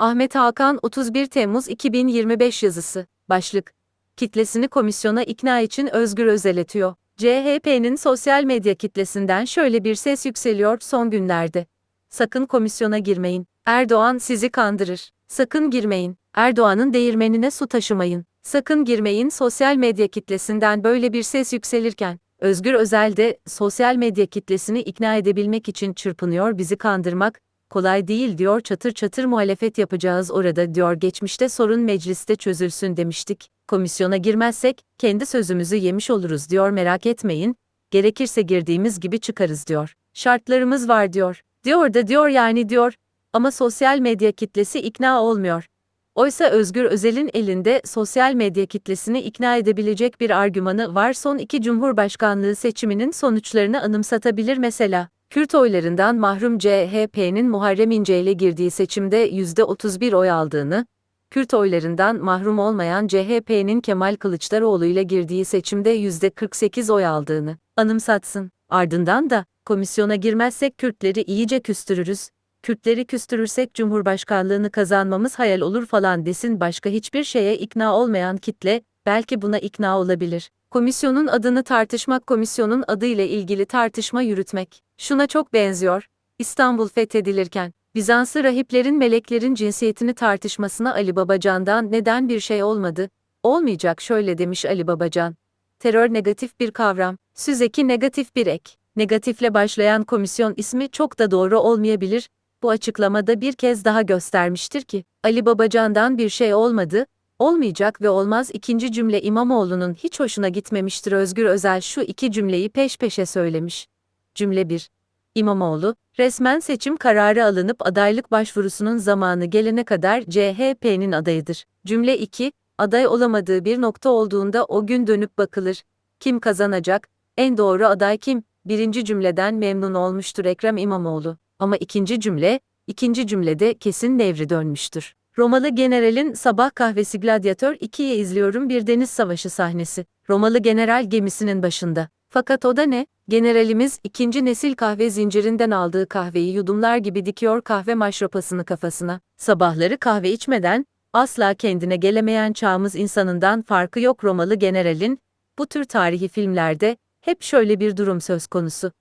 Ahmet Hakan 31 Temmuz 2025 yazısı. Başlık. Kitlesini komisyona ikna için Özgür Özel etiyor. CHP'nin sosyal medya kitlesinden şöyle bir ses yükseliyor son günlerde. Sakın komisyona girmeyin. Erdoğan sizi kandırır. Sakın girmeyin. Erdoğan'ın değirmenine su taşımayın. Sakın girmeyin sosyal medya kitlesinden böyle bir ses yükselirken, Özgür Özel de sosyal medya kitlesini ikna edebilmek için çırpınıyor bizi kandırmak, kolay değil diyor çatır çatır muhalefet yapacağız orada diyor geçmişte sorun mecliste çözülsün demiştik, komisyona girmezsek, kendi sözümüzü yemiş oluruz diyor merak etmeyin, gerekirse girdiğimiz gibi çıkarız diyor. Şartlarımız var diyor. Diyor da diyor yani diyor. Ama sosyal medya kitlesi ikna olmuyor. Oysa Özgür Özel'in elinde sosyal medya kitlesini ikna edebilecek bir argümanı var son iki Cumhurbaşkanlığı seçiminin sonuçlarını anımsatabilir mesela. Kürt oylarından mahrum CHP'nin Muharrem İnce ile girdiği seçimde %31 oy aldığını, Kürt oylarından mahrum olmayan CHP'nin Kemal Kılıçdaroğlu ile girdiği seçimde %48 oy aldığını anımsatsın. Ardından da, komisyona girmezsek Kürtleri iyice küstürürüz, Kürtleri küstürürsek Cumhurbaşkanlığını kazanmamız hayal olur falan desin başka hiçbir şeye ikna olmayan kitle, belki buna ikna olabilir. Komisyonun adını tartışmak komisyonun adıyla ilgili tartışma yürütmek. Şuna çok benziyor. İstanbul fethedilirken, Bizanslı rahiplerin meleklerin cinsiyetini tartışmasına Ali Babacan'dan neden bir şey olmadı? Olmayacak şöyle demiş Ali Babacan. Terör negatif bir kavram, süzeki negatif bir ek. Negatifle başlayan komisyon ismi çok da doğru olmayabilir, bu açıklamada bir kez daha göstermiştir ki, Ali Babacan'dan bir şey olmadı, olmayacak ve olmaz ikinci cümle İmamoğlu'nun hiç hoşuna gitmemiştir Özgür Özel şu iki cümleyi peş peşe söylemiş. Cümle 1. İmamoğlu, resmen seçim kararı alınıp adaylık başvurusunun zamanı gelene kadar CHP'nin adayıdır. Cümle 2. Aday olamadığı bir nokta olduğunda o gün dönüp bakılır. Kim kazanacak? En doğru aday kim? Birinci cümleden memnun olmuştur Ekrem İmamoğlu. Ama ikinci cümle, ikinci cümlede kesin nevri dönmüştür. Romalı generalin sabah kahvesi Gladyatör 2'ye izliyorum bir deniz savaşı sahnesi. Romalı general gemisinin başında. Fakat o da ne? Generalimiz ikinci nesil kahve zincirinden aldığı kahveyi yudumlar gibi dikiyor kahve maşrapasını kafasına. Sabahları kahve içmeden, asla kendine gelemeyen çağımız insanından farkı yok Romalı generalin, bu tür tarihi filmlerde, hep şöyle bir durum söz konusu.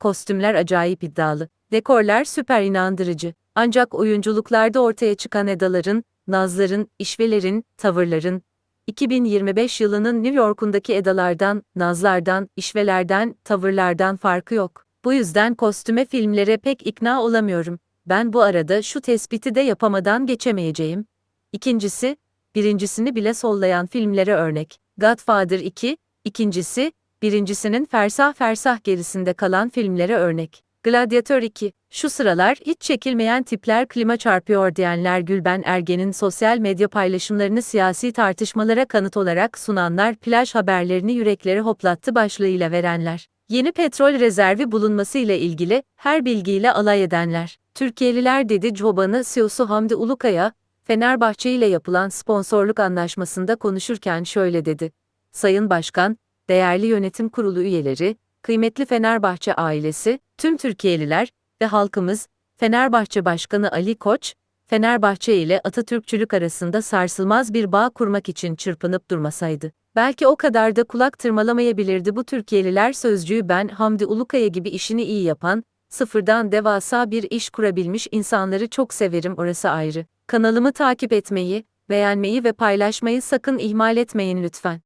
Kostümler acayip iddialı, dekorlar süper inandırıcı. Ancak oyunculuklarda ortaya çıkan edaların, nazların, işvelerin, tavırların, 2025 yılının New York'undaki edalardan, nazlardan, işvelerden, tavırlardan farkı yok. Bu yüzden kostüme filmlere pek ikna olamıyorum. Ben bu arada şu tespiti de yapamadan geçemeyeceğim. İkincisi, birincisini bile sollayan filmlere örnek. Godfather 2, ikincisi, birincisinin fersah fersah gerisinde kalan filmlere örnek. Gladyatör 2, şu sıralar hiç çekilmeyen tipler klima çarpıyor diyenler Gülben Ergen'in sosyal medya paylaşımlarını siyasi tartışmalara kanıt olarak sunanlar plaj haberlerini yürekleri hoplattı başlığıyla verenler. Yeni petrol rezervi bulunması ile ilgili her bilgiyle alay edenler. Türkiye'liler dedi Çobanı CEO'su Hamdi Ulukaya, Fenerbahçe ile yapılan sponsorluk anlaşmasında konuşurken şöyle dedi. Sayın Başkan, değerli yönetim kurulu üyeleri, kıymetli Fenerbahçe ailesi, tüm Türkiye'liler ve halkımız, Fenerbahçe Başkanı Ali Koç, Fenerbahçe ile Atatürkçülük arasında sarsılmaz bir bağ kurmak için çırpınıp durmasaydı. Belki o kadar da kulak tırmalamayabilirdi bu Türkiye'liler sözcüğü ben Hamdi Ulukaya gibi işini iyi yapan, sıfırdan devasa bir iş kurabilmiş insanları çok severim orası ayrı. Kanalımı takip etmeyi, beğenmeyi ve paylaşmayı sakın ihmal etmeyin lütfen.